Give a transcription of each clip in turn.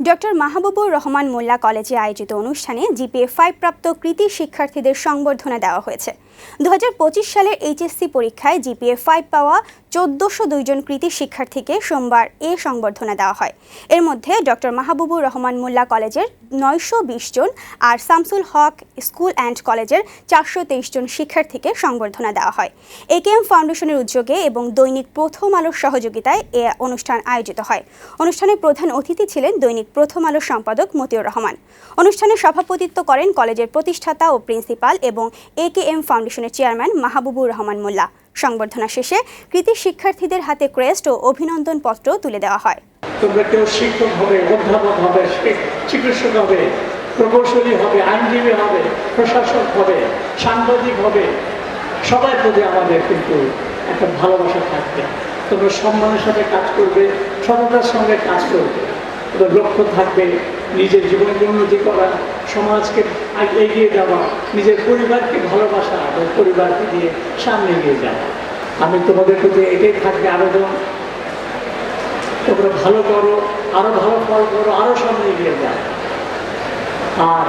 Doctor Mahbubur Rahman মোল্লা কলেজে আয়োজিত অনুষ্ঠানে জিপিএ ফাইভ প্রাপ্ত কৃতি শিক্ষার্থীদের সংবর্ধনা দেওয়া হয়েছে। দু হাজার পঁচিশ সালের এইচএসসি পরীক্ষায় জিপিএ ফাইভ পাওয়া চোদ্দশো দুইজন কৃতি শিক্ষার্থীকে সোমবার এ সংবর্ধনা দেওয়া হয়। এর মধ্যে ডক্টর মাহবুবুর রহমান মোল্লা কলেজের নয়শো বিশ জন আর শামসুল হক স্কুল অ্যান্ড কলেজের চারশো তেইশ জন শিক্ষার্থীকে সংবর্ধনা দেওয়া হয়। একেএম ফাউন্ডেশনের উদ্যোগে এবং দৈনিক প্রথম আলোর সহযোগিতায় এ অনুষ্ঠান আয়োজিত হয়। অনুষ্ঠানে প্রধান অতিথি ছিলেন দৈনিক প্রথম আলোর সম্পাদক মতিউর রহমান। অনুষ্ঠানে সভাপতিত্ব করেন কলেজের প্রতিষ্ঠাতা ও প্রিন্সিপাল এবং একেএম ফাউন্ডেশনের চেয়ারম্যান মাহবুবুর রহমান মোল্লা। সংবর্ধনা শেষে কৃতি শিক্ষার্থীদের হাতে ক্রেস্ট ও অভিনন্দন পত্র তুলে দেওয়া হয়। তোমরা কেউ শিক্ষক হবে, অধ্যাপক হবে চিকিৎসক হবে, প্রকৌশলী হবে, আইনজীবী হবে, প্রশাসক হবে, সাংবাদিক হবে, সবার প্রতি আমাদের কিন্তু একটা ভালোবাসা থাকবে। তোমরা সম্মানের সাথে কাজ করবে, সততার সঙ্গে কাজ করবে। লক্ষ্য থাকবে নিজের জীবনকে উন্নতি করা, সমাজকে এগিয়ে যাওয়া, নিজের পরিবারকে ভালোবাসা এবং পরিবারকে দিয়ে সামনে এগিয়ে যাওয়া। আমি তোমাদের প্রতি এটাই থাকবে আবেদন। তোমরা ভালো করো, আরও ভালো ফল করো, আরও সামনে এগিয়ে যাও। আর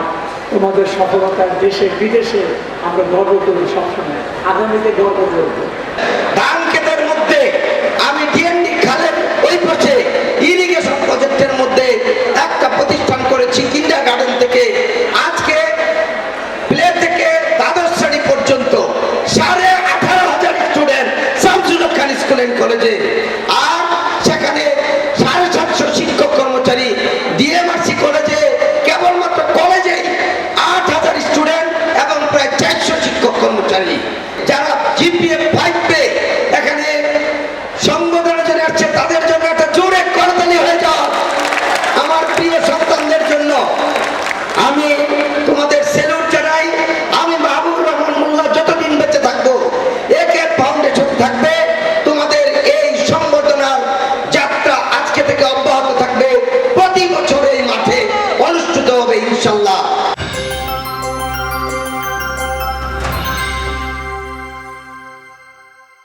তোমাদের সফলতার দেশে, বিদেশে আমরা গর্ব করি সবসময়। আগামীতে গর্ব করব। কলেজে আর সেখানে সাড়ে সাতশো শিক্ষক কর্মচারী ডিএমআরসি কলেজে কেবলমাত্র কলেজে আট হাজার স্টুডেন্ট এবং প্রায় চারশো শিক্ষক কর্মচারী। যারা জিপিএ